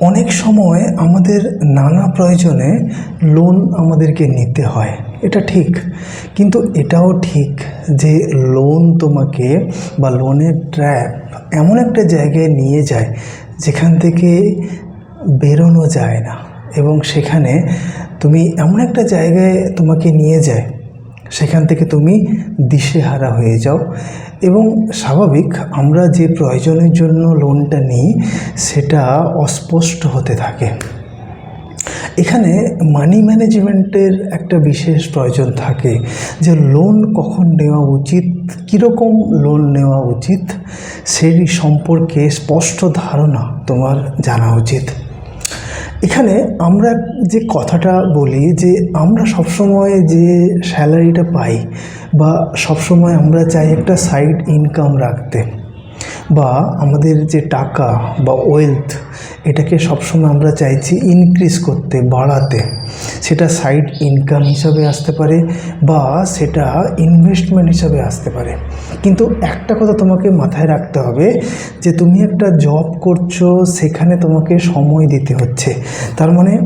অনেক সময় আমাদের নানা প্রয়োজনে লোন আমাদেরকে নিতে হয়। এটা ঠিক। কিন্তু এটাও ঠিক যে লোন তোমাকে বা লোনের ট্র্যাপ এমন একটা জায়গায় নিয়ে যায় যেখান থেকে বেরোনো যায় না। এবং সেখানে তুমি এমন একটা জায়গায় তোমাকে নিয়ে যায় সেখান থেকে তুমি দিশেহারা হয়ে যাও। এবং স্বাভাবিক আমরা যে প্রয়োজনের জন্য লোনটা নিই, সেটা অস্পষ্ট হতে থাকে। এখানে মানি ম্যানেজমেন্টের একটা বিশেষ প্রয়োজন থাকে যে লোন কখন নেওয়া উচিত, কীরকম লোন নেওয়া উচিত, সেই সম্পর্কে স্পষ্ট ধারণা তোমার জানা উচিত। এখানে আমরা যে কথাটা বলি যে আমরা সবসময় যে স্যালারিটা পাই বা সবসময় আমরা চাই একটা সাইড ইনকাম রাখতে বা আমাদের যে টাকা বা ওয়েলথ এটাকে সবসময় আমরা চাইছি ইনক্রিজ করতে, বাড়াতে। সেটা সাইড ইনকাম হিসাবে আসতে পারে বা সেটা ইনভেস্টমেন্ট হিসাবে আসতে পারে। কিন্তু একটা কথা তোমাকে মাথায় রাখতে হবে যে তুমি একটা জব করছ, সেখানে তোমাকে সময় দিতে হচ্ছে। তার মানে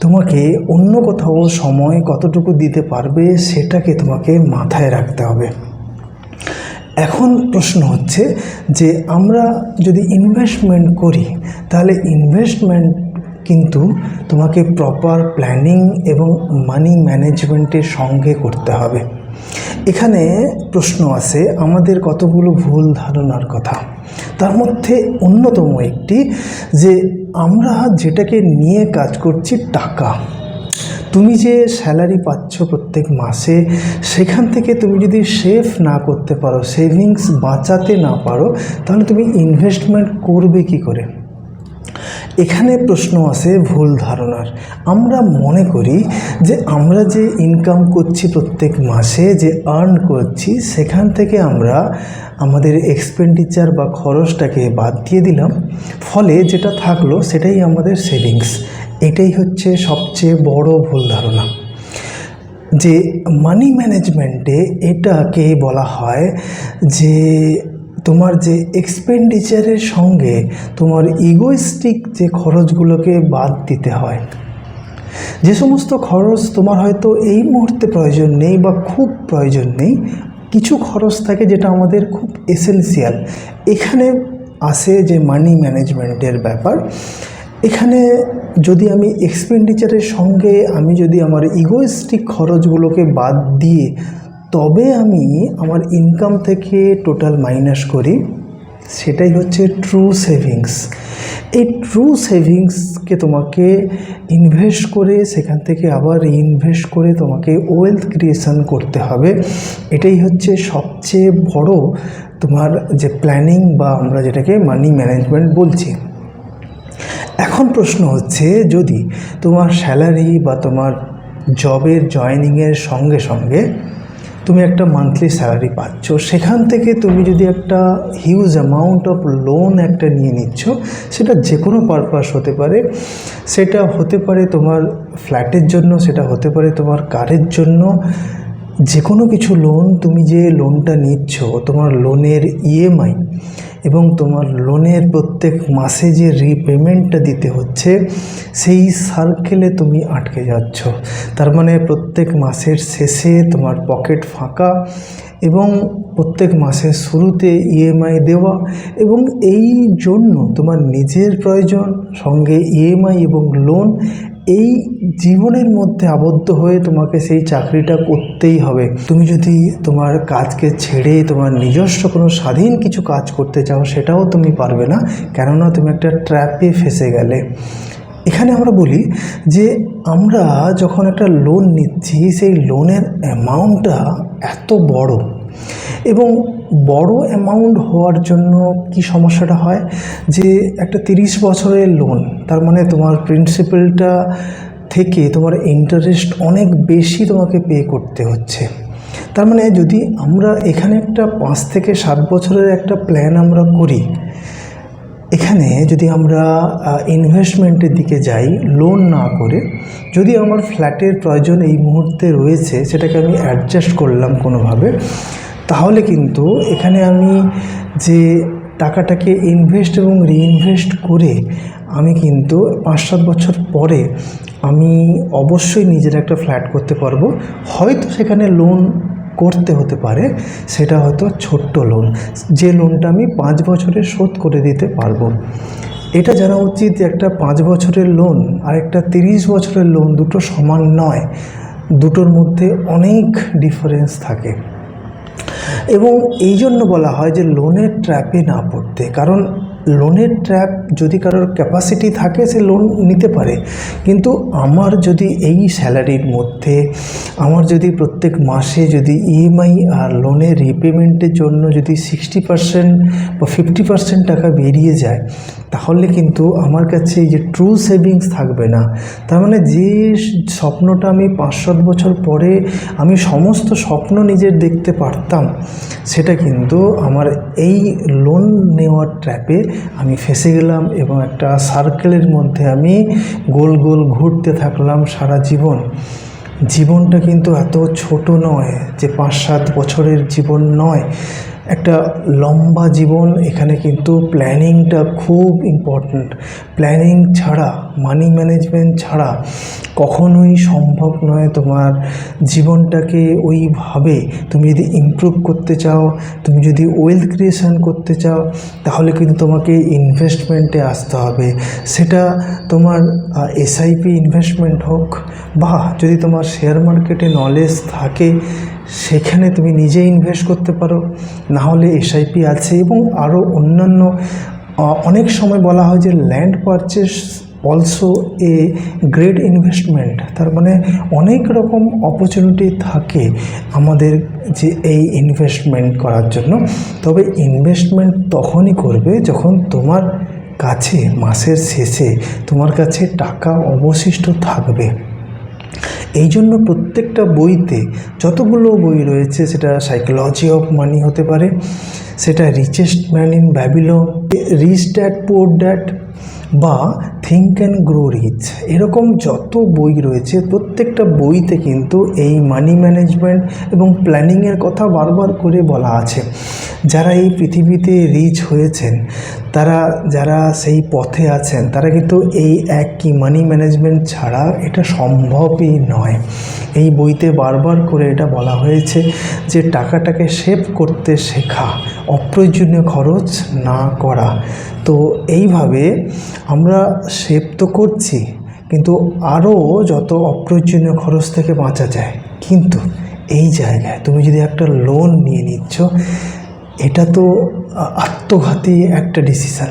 তোমাকে অন্য কোথাও সময় কতটুকু দিতে পারবে, সেটাকে তোমাকে মাথায় রাখতে হবে। এখন প্রশ্ন হচ্ছে যে আমরা যদি ইনভেস্টমেন্ট করি, তাহলে ইনভেস্টমেন্ট কিন্তু তোমাকে প্রপার প্ল্যানিং এবং মানি ম্যানেজমেন্টের সঙ্গে করতে হবে। এখানে প্রশ্ন আছে, আমাদের কতগুলো ভুল ধারণার কথা। তার মধ্যে অন্যতম একটি যে আমরা যেটাকে নিয়ে কাজ করছি টাকা। তুমি যে স্যালারি পাচ্ছ প্রত্যেক মাসে, সেখান থেকে তুমি যদি সেভ না করতে পারো সেভিংস বাঁচাতে না পারো, তাহলে তুমি ইনভেস্টমেন্ট করবে কি করে? এখানে প্রশ্ন আসে ভুল ধারণার। আমরা মনে করি যে আমরা যে ইনকাম করছি প্রত্যেক মাসে, যে আর্ন করছি, সেখান থেকে আমরা আমাদের এক্সপেন্ডিচার বা খরচটাকে বাদ দিয়ে দিলাম। ফলে যেটা থাকল, সেটাই আমাদের সেভিংস এটাই হচ্ছে সবচেয়ে বড় ভুল ধারণা। যে মানি ম্যানেজমেন্টে এটাকে বলা হয় যে তোমার যে এক্সপেন্ডিচারের সঙ্গে তোমার ইগোইস্টিক যে খরচগুলোকে বাদ দিতে হয়। যে সমস্ত খরচ তোমার হয়তো এই মুহূর্তে প্রয়োজন নেই বা খুব প্রয়োজন নেই, কিছু খরচ থাকে যেটা আমাদের খুব এসেন্সিয়াল এখানে আসে যে মানি ম্যানেজমেন্টের ব্যাপার। এখানে যদি আমি এক্সপেন্ডিচারের সঙ্গে আমি যদি আমার ইগোইস্টিক খরচগুলোকে বাদ দিয়ে তবে আমি আমার ইনকাম থেকে টোটাল মাইনাস করি, সেটাই হচ্ছে ট্রু সেভিংস এই ট্রু সেভিংসকে তোমাকে ইনভেস্ট করে সেখান থেকে আবার ইনভেস্ট করে তোমাকে ওয়েলথ ক্রিয়েশন করতে হবে। এটাই হচ্ছে সবচেয়ে বড় তোমার যে প্ল্যানিং বা আমরা যেটাকে মানি ম্যানেজমেন্ট বলছি। এখন প্রশ্ন হচ্ছে, যদি তোমার স্যালারি বা তোমার জবের জয়নিংয়ের সঙ্গে সঙ্গে তুমি একটা মান্থলি স্যালারি পাচ্ছ, সেখান থেকে তুমি যদি একটা হিউজ অ্যামাউন্ট অফ লোন একটা নিয়ে নিচ্ছ, সেটা যে কোনো পারপাস হতে পারে। সেটা হতে পারে তোমার ফ্ল্যাটের জন্য, সেটা হতে পারে তোমার কারের জন্য। যে কোনো কিছু লোন তুমি যে লোনটা নিচ্ছ, তোমার লোনের ইএমআই এবং তোমার লোনের প্রত্যেক মাসে যে রিপেমেন্টটা দিতে হচ্ছে, সেই সার্কেলে তুমি আটকে যাচ্ছ। তার মানে প্রত্যেক মাসের শেষে তোমার পকেট ফাঁকা এবং প্রত্যেক মাসের শুরুতে ইএমআই দেওয়া এবং এই জন্য তোমার নিজের প্রয়োজন, সঙ্গে ইএমআই এবং লোন এই জীবনের মধ্যে আবদ্ধ হয়ে তোমাকে সেই চাকরিটা করতেই হবে। তুমি যদি তোমার কাজকে ছেড়ে তোমার নিজস্ব কোনো স্বাধীন কিছু কাজ করতে চাও, সেটাও তুমি পারবে না। কেননা তুমি একটা ট্র্যাপে ফেসে গেলে। এখানে আমরা বলি যে আমরা যখন একটা লোন নিচ্ছি, সেই লোনের অ্যামাউন্টটা এত বড় এবং বড় অ্যামাউন্ট হওয়ার জন্য কি সমস্যাটা হয়? যে একটা তিরিশ বছরের লোন তার মানে তোমার প্রিন্সিপালটা থেকে তোমার ইন্টারেস্ট অনেক বেশি তোমাকে পে করতে হচ্ছে। তার মানে যদি আমরা এখানে একটা পাঁচ থেকে সাত বছরের একটা প্ল্যান আমরা করি, এখানে যদি আমরা ইনভেস্টমেন্টের দিকে যাই লোন না করে, যদি আমার ফ্ল্যাটের প্রয়োজন এই মুহূর্তে রয়েছে, সেটাকে আমি অ্যাডজাস্ট করলাম কোনোভাবে তাহলে কিন্তু এখানে আমি যে টাকাটাকে ইনভেস্ট এবং রিইনভেস্ট করে আমি কিন্তু পাঁচ সাত বছর পরে আমি অবশ্যই নিজের একটা ফ্ল্যাট করতে পারব। হয়তো সেখানে লোন করতে হতে পারে, সেটা হয়তো ছোট্ট লোন যে লোনটা আমি পাঁচ বছরে শোধ করে দিতে পারব। এটা জানা উচিত একটা পাঁচ বছরের লোন আর একটা তিরিশ বছরের লোন দুটো সমান নয়। দুটোর মধ্যে অনেক ডিফারেন্স থাকে। এবং এই জন্য বলা হয় যে লোনের ট্র্যাপে না পড়তে। কারণ লোনের ট্র্যাপ যদি কারোর ক্যাপাসিটি থাকে, সে লোন নিতে পারে। কিন্তু আমার যদি এই স্যালারির মধ্যে, আমার যদি প্রত্যেক মাসে যদি ইএমআই আর লোনের রিপেমেন্টের জন্য যদি সিক্সটি পার্সেন্ট বা ফিফটি পার্সেন্ট টাকা বেরিয়ে যায় তাহলে কিন্তু আমার কাছে এই যে ট্রু সেভিংস থাকবে না, তার মানে যে স্বপ্নটা আমি পাঁচ সাত বছর পরে আমি সমস্ত স্বপ্ন নিজের দেখতে পারতাম, সেটা কিন্তু আমার এই লোন নেওয়ার ট্র্যাপে আমি ফেসে গেলাম এবং একটা সার্কেলের মধ্যে আমি গোল গোল ঘুরতে থাকলাম সারা জীবন। জীবনটা কিন্তু এত ছোট নয় যে পাঁচ সাত বছরের জীবন নয়। একটা লম্বা জীবন এখানে কিন্তু প্ল্যানিংটা খুব ইম্পর্ট্যান্ট প্ল্যানিং ছাড়া মানি ম্যানেজমেন্ট ছাড়া কখনোই সম্ভব নয় তোমার জীবনটাকে ওইভাবে। তুমি যদি ইমপ্রুভ করতে চাও, তুমি যদি ওয়েলথ ক্রিয়েশন করতে চাও, তাহলে কিন্তু তোমাকে ইনভেস্টমেন্টে আসতে হবে। সেটা তোমার এসআইপি ইনভেস্টমেন্ট হোক বা যদি তোমার শেয়ার মার্কেটে নলেজ থাকে সেখানে তুমি নিজে ইনভেস্ট করতে পারো। না হলে এসআইপি আছে এবং আরও অন্যান্য অনেক সময় বলা হয় যে land purchase also a great investment তার মানে অনেক রকম অপরচুনিটি থাকে আমাদের যে এই ইনভেস্টমেন্ট করার জন্য। তবে ইনভেস্টমেন্ট তখনই করবে যখন তোমার কাছে, মাসের শেষে তোমার কাছে টাকা অবশিষ্ট থাকবে। এই জন্য প্রত্যেকটা বইতে যতগুলো বই রয়েছে, সেটা সাইকোলজি অফ মানি হতে পারে, সেটা richest man in Babylon rich dad poor dad বা থিঙ্ক অ্যান্ড গ্রো রিচ এরকম যত বই রয়েছে, প্রত্যেকটা বইতে কিন্তু এই মানি ম্যানেজমেন্ট এবং প্ল্যানিংয়ের কথা বারবার করে বলা আছে। যারা এই পৃথিবীতে রিচ হয়েছেন, তারা, যারা সেই পথে আছেন, তারা কিন্তু এই এক কি মানি ম্যানেজমেন্ট ছাড়া এটা সম্ভবই নয়। এই বইতে বারবার করে এটা বলা হয়েছে যে টাকাটাকে সেভ করতে শেখা, অপ্রয়োজনীয় খরচ না করা। তো এইভাবে আমরা সেভ তো করছি, কিন্তু আরও যত অপ্রয়োজনীয় খরচ থেকে বাঁচা যায়। কিন্তু এই জায়গায় তুমি যদি একটা লোন নিয়ে নিচ্ছ, এটা তো আত্মঘাতী একটা ডিসিশান